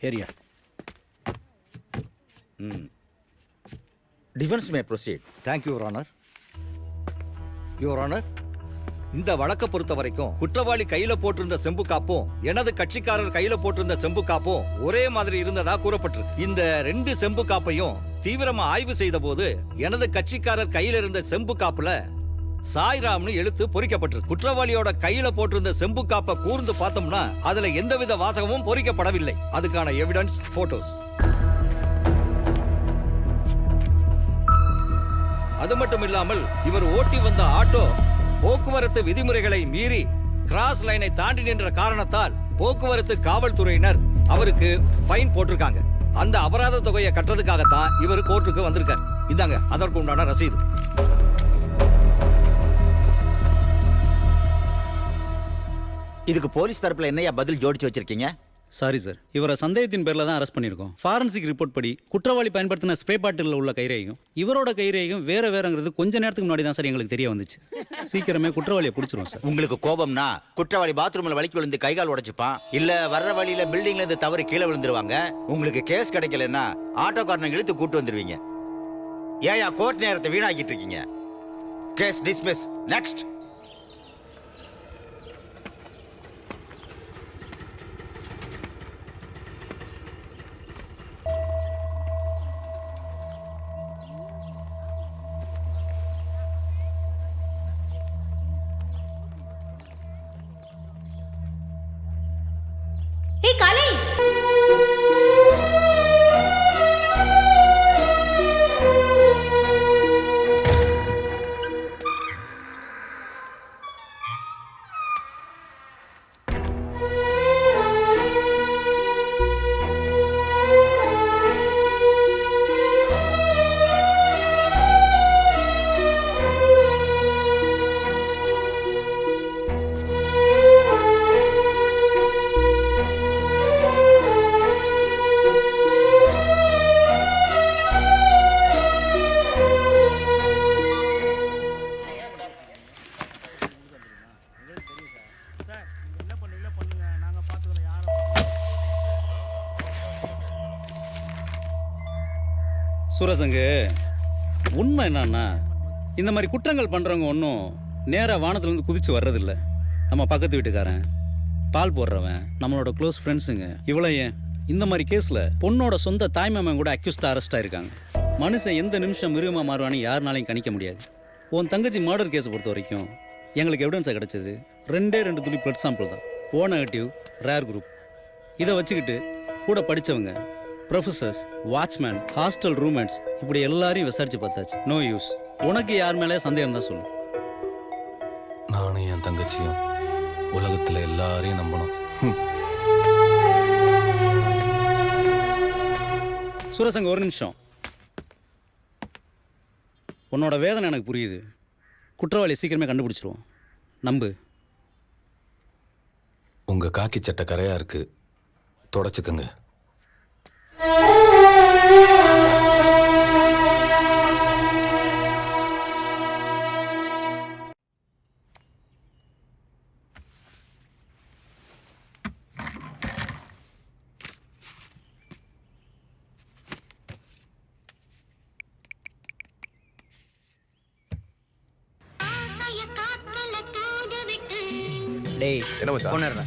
Area defence may proceed thank you honour your honour இந்த வழக்கை பொறுத்த வரைக்கும் குற்றவாளி கையில போட்டிருந்த செம்பு காப்பும் எனது கட்சிக்காரர் கையில போட்டிருந்த செம்பு காப்பும் ஒரே மாதிரி இருந்ததா கூறப்பட்டிருக்கு. இந்த ரெண்டு செம்பு காப்பையும் தீவிரமா ஆய்வு செய்த போது எனது கட்சிக்காரர் கையில இருந்த செம்பு காப்புல சாய்ராம்னு எழுத்து பொறிக்கப்பட்டிருக்கு. குற்றவாளியோட கையில போட்டிருந்த செம்பு காப்பை கூர்ந்து பார்த்தோம்னா அதுல எந்தவித வாசகமும் பொறிக்கப்படவில்லை. அதுக்கான எவிடன்ஸ் போட்டோஸ் அது மட்டும் இல்லாமல் இவர் ஓட்டி வந்த ஆட்டோ போக்குவரத்து விதிமுறைகளை மீறி கிராஸ் லைனை தாண்டி நின்ற காரணத்தால் போக்குவரத்து காவல்துறையினர் அவருக்கு ஃபைன் போட்டிருக்காங்க. அந்த அபராத தொகையை கட்டுறதுக்காகத்தான் இவர் கோர்ட்டுக்கு வந்திருக்கார். இந்தாங்க அதற்கு உண்டான ரசீது. இதுக்கு போலீஸ் தரப்புல என்னையா பதில் ஜோடிச்சு வச்சிருக்கீங்க? சாரி சார் இவரை சந்தேகத்தின் பேரில் தான் அரெஸ்ட் பண்ணியிருக்கோம். ஃபாரன்சிக் ரிப்போர்ட் படி குற்றவாளி பயன்படுத்தின ஸ்ப்ரே பாட்டிலில் உள்ள கைரேகையும் இவரோட கைரேகையும் வேற வேறங்கிறது கொஞ்ச நேரத்துக்கு முன்னாடி தான் சார் எங்களுக்கு தெரிய வந்துச்சு. சீக்கிரமே குற்றவாளியை பிடிச்சிரும் சார் உங்களுக்கு கோபம்னா குற்றவாளி பாத்ரூம்ல வலிக்கு விழுந்து கை கால் உடைச்சுப்பான் இல்ல வர்ற வழியில பில்டிங்ல இருந்து தவறி கீழே விழுந்துருவாங்க? உங்களுக்கு கேஸ் கிடைக்கலன்னா ஆட்டோக்காரனை இழுத்து கூட்டு வந்துருவீங்க. ஏயா கோர்ட் நேரத்தை வீணாக்கிட்டு இருக்கீங்க. கேஸ் டிஸ்மிஸ் நெக்ஸ்ட் ஏய் கலை சூரசங்கு உண்மை என்னன்னா இந்த மாதிரி குற்றங்கள் பண்ணுறவங்க ஒன்றும் நேராக வானத்துலேருந்து குதிச்சு வர்றதில்ல. நம்ம பக்கத்து வீட்டுக்காரன் பால் போடுறவன் நம்மளோட க்ளோஸ் ஃப்ரெண்ட்ஸுங்க இவ்வளோ ஏன்? இந்த மாதிரி கேஸில் பொண்ணோட சொந்த தாய்மாமன் கூட அக்யூஸ்டாக அரெஸ்ட் ஆயிருக்காங்க. மனுஷன் எந்த நிமிஷம் மிருகமாக மாறுவானு யாருனாலையும் கணிக்க முடியாது. உன் தங்கச்சி மர்டர் கேஸை பொறுத்த வரைக்கும் எங்களுக்கு எவிடன்ஸாக கிடைச்சது. ரெண்டே ரெண்டு துளி பிளட் சாம்பிள் தான். ஓ நெகட்டிவ் ரேர் குரூப் இதை வச்சுக்கிட்டு கூட படித்தவங்க ப்ரொஃபசர்ஸ் வாட்ச்மேன் ஹாஸ்டல் ரூம்மேட்ஸ் இப்படி எல்லாரையும் விசாரிச்சு பார்த்தாச்சு. நோ யூஸ் உனக்கு யார் மேலே சந்தேகம் தான் சொல்லு. நானும் என் தங்கச்சியும் உலகத்துல எல்லாரையும் நம்பணும். சூரசங்க ஒரு நிமிஷம். உன்னோட வேதனை எனக்கு புரியுது. குற்றவாளி சீக்கிரமே கண்டுபிடிச்சிருவோம். நம்பு. உங்க காக்கி சட்டை கரையா இருக்கு. தொடச்சுக்குங்க. டேய் என்ன மச்சான்? போன் எடுறா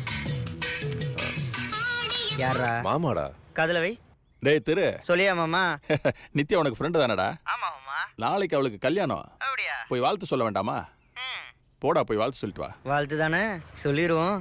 யாரா மாமாடா காதுல வை டேய் திரு. சொல்லியா மாமா? நித்யா உனக்கு ஃப்ரெண்டு தானடா? ஆமா மாமா. நாளைக்கு அவளுக்கு கல்யாணம். அப்படியா? போய் வாழ்த்து சொல்ல வேண்டாமா? போடா போய் வாழ்த்து சொல்லிட்டு வா. வாழ்த்து தானே சொல்லிடுவோம்